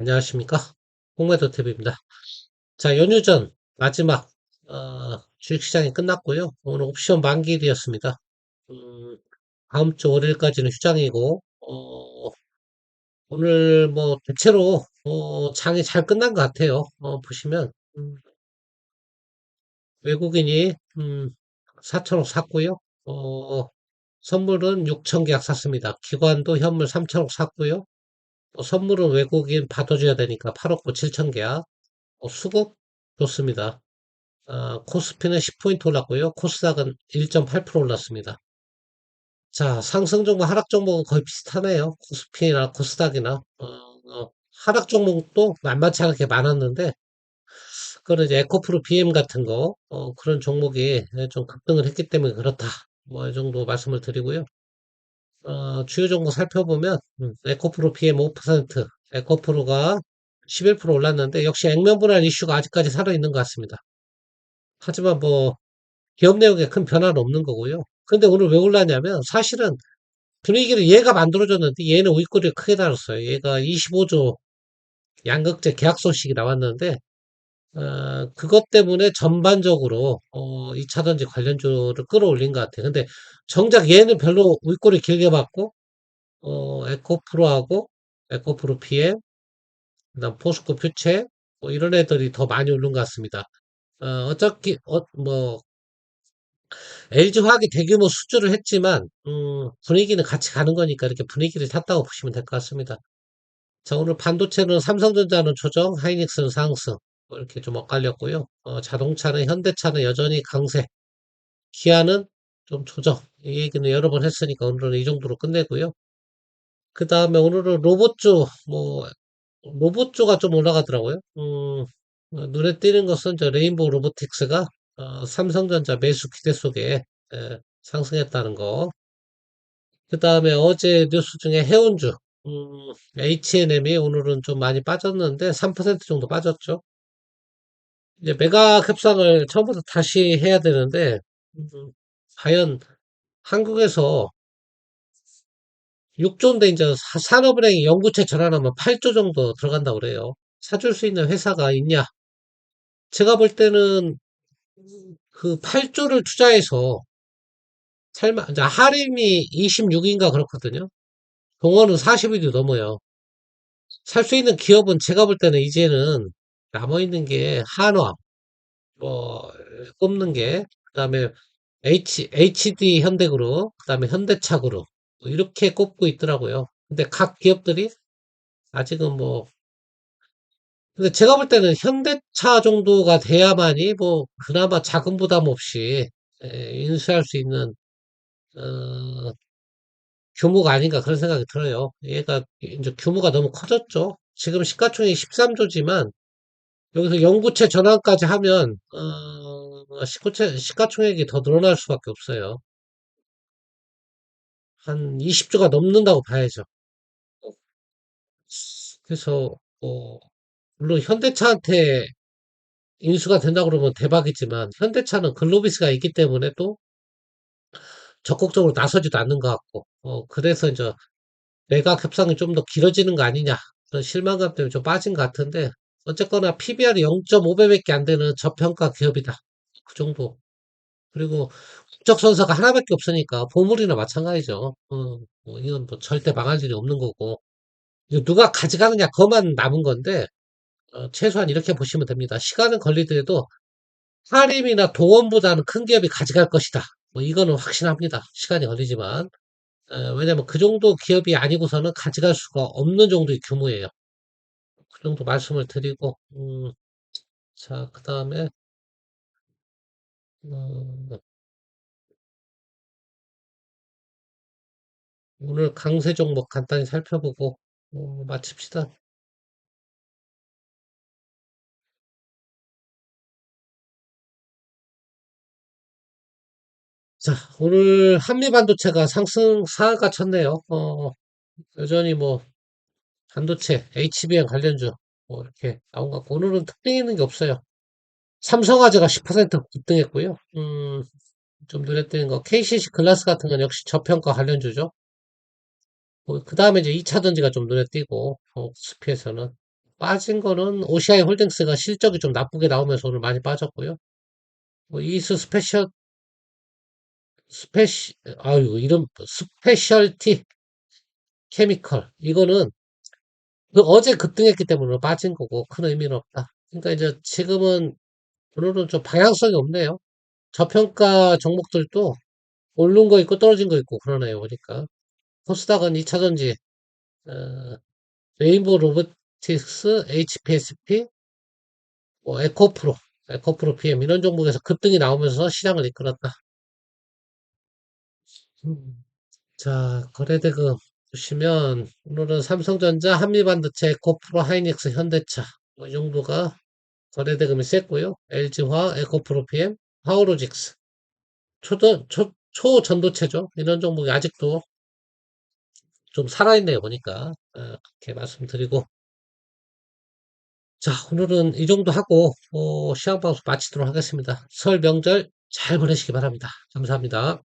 안녕하십니까? 홍매도 TV입니다. 자, 연휴 전 마지막 어, 주식시장이 끝났고요. 오늘 옵션 만기일이었습니다. 음, 다음 주 월요일까지는 휴장이고 어, 오늘 뭐 대체로 어, 장이 잘 끝난 것 같아요. 어, 보시면 음, 외국인이 음, 4천억 샀고요. 어, 선물은 6천 계약 샀습니다. 기관도 현물 3천억 샀고요. 또 선물은 외국인 받아줘야 되니까 8억 7천 계약. 어, 수급 좋습니다. 아, 코스피는 10포인트 올랐고요. 코스닥은 1.8% 올랐습니다. 자, 상승 종목, 하락 종목은 거의 비슷하네요. 코스피나 코스닥이나. 어, 어, 하락 종목도 만만치 않게 많았는데, 그거는 에코프로 BM 같은 거, 어, 그런 종목이 좀 급등을 했기 때문에 그렇다. 뭐, 이 정도 말씀을 드리고요. 어, 주요 종목 살펴보면, 음, 에코프로 BM 5%, 에코프로가 11% 올랐는데, 역시 액면 분할 이슈가 아직까지 살아있는 것 같습니다. 하지만 뭐, 기업 내용에 큰 변화는 없는 거고요. 근데 오늘 왜 올랐냐면 사실은 분위기를 얘가 만들어줬는데 얘는 윗꼬리를 크게 달았어요. 얘가 25조 양극재 계약 소식이 나왔는데 어, 그것 때문에 전반적으로 어, 2차전지 관련주를 끌어올린 것 같아요. 근데 정작 얘는 별로 윗꼬리 길게 받고 어, 에코프로하고 에코프로 PM 그다음 포스코 퓨체 뭐 이런 애들이 더 많이 오른 것 같습니다. 어, 어차피 어, 뭐 LG화학이 대규모 수주를 했지만 음, 분위기는 같이 가는 거니까 이렇게 분위기를 탔다고 보시면 될 것 같습니다. 자 오늘 반도체는 삼성전자는 조정, 하이닉스는 상승 뭐 이렇게 좀 엇갈렸고요. 어, 자동차는 현대차는 여전히 강세, 기아는 좀 조정. 이 얘기는 여러 번 했으니까 오늘은 이 정도로 끝내고요. 그 다음에 오늘은 로봇주 뭐 로봇주가 좀 올라가더라고요. 음, 어, 눈에 띄는 것은 저 레인보우 로보틱스가 어, 삼성전자 매수 기대 속에 에, 상승했다는 거. 그 다음에 어제 뉴스 중에 해운주, 음, H&M이 오늘은 좀 많이 빠졌는데 3% 정도 빠졌죠. 이제 메가 캡상을 처음부터 다시 해야 되는데 음, 과연 한국에서 6조인데 이제 사- 산업은행이 연구체 전환하면 8조 정도 들어간다고 그래요. 사줄 수 있는 회사가 있냐? 제가 볼 때는 그 8조를 투자해서 설마 이제 할인이 26인가 그렇거든요. 동원은 40일이 넘어요. 살 수 있는 기업은 제가 볼 때는 이제는 남아 있는 게 한화, 뭐 꼽는 게 그 다음에 H HD 현대그룹, 그 다음에 현대차그룹 뭐 이렇게 꼽고 있더라고요. 근데 각 기업들이 아직은 뭐 근데 제가 볼 때는 현대차 정도가 돼야만이 뭐 그나마 자금 부담 없이 에, 인수할 수 있는 어, 규모가 아닌가 그런 생각이 들어요. 얘가 이제 규모가 너무 커졌죠. 지금 시가총액이 13조지만 여기서 영구채 전환까지 하면 어, 시가총액, 시가총액이 더 늘어날 수밖에 없어요. 한 20조가 넘는다고 봐야죠. 그래서 어, 물론 현대차한테 인수가 된다고 그러면 대박이지만 현대차는 글로비스가 있기 때문에 또 적극적으로 나서지도 않는 것 같고 어, 그래서 이제 매각 협상이 좀 더 길어지는 거 아니냐 그런 실망감 때문에 좀 빠진 것 같은데 어쨌거나 PBR이 0.5배밖에 안 되는 저평가 기업이다. 그 정도. 그리고 국적 선서가 하나밖에 없으니까 보물이나 마찬가지죠. 어, 뭐 이건 뭐 절대 망할 일이 없는 거고 이거 누가 가져가느냐 그것만 남은 건데 어, 최소한 이렇게 보시면 됩니다. 시간은 걸리더라도 하림이나 동원보다는 큰 기업이 가져갈 것이다. 뭐 이거는 확신합니다. 시간이 걸리지만 어, 왜냐면 그 정도 기업이 아니고서는 가져갈 수가 없는 정도의 규모예요. 그 정도 말씀을 드리고 음, 자, 그 다음에 어, 오늘 강세 종목 간단히 살펴보고 어, 마칩시다. 자, 오늘 한미반도체가 상승 사가 쳤네요. 어, 여전히 뭐 반도체, HBM 관련주 뭐 이렇게 나온 것 같고 오늘은 특징 있는 게 없어요. 삼성화재가 10% 급등했고요. 음, 좀 눈에 띄는 거 KCC 글라스 같은 건 역시 저평가 관련주죠. 그 다음에 이제 2차 전지가 좀 눈에 띄고 어, 스피에서는 빠진 거는 OCI 홀딩스가 실적이 좀 나쁘게 나오면서 오늘 많이 빠졌고요. 뭐 이스 스페셜 스페시 아유 이름 스페셜티 케미컬 이거는 그 어제 급등했기 때문에 빠진 거고 큰 의미는 없다. 그러니까 이제 지금은 오늘은 좀 방향성이 없네요. 저평가 종목들도 오른 거 있고 떨어진 거 있고 그러네요. 보니까 코스닥은 2차전지 어, 레인보우 로보틱스, HPSP, 뭐 에코프로, 에코프로 PM 이런 종목에서 급등이 나오면서 시장을 이끌었다. 음, 자, 거래대금 보시면 오늘은 삼성전자, 한미반도체, 에코프로, 하이닉스, 현대차 뭐이 정도가 거래대금이 셌고요. LG화, 에코프로 PM, 파워로직스, 초전, 초, 초전도체죠. 이런 종목이 아직도 좀 살아있네요. 보니까 어, 그렇게 말씀드리고 자, 오늘은 이 정도 하고, 어, 시황방송 마치도록 하겠습니다. 설 명절 잘 보내시기 바랍니다. 감사합니다.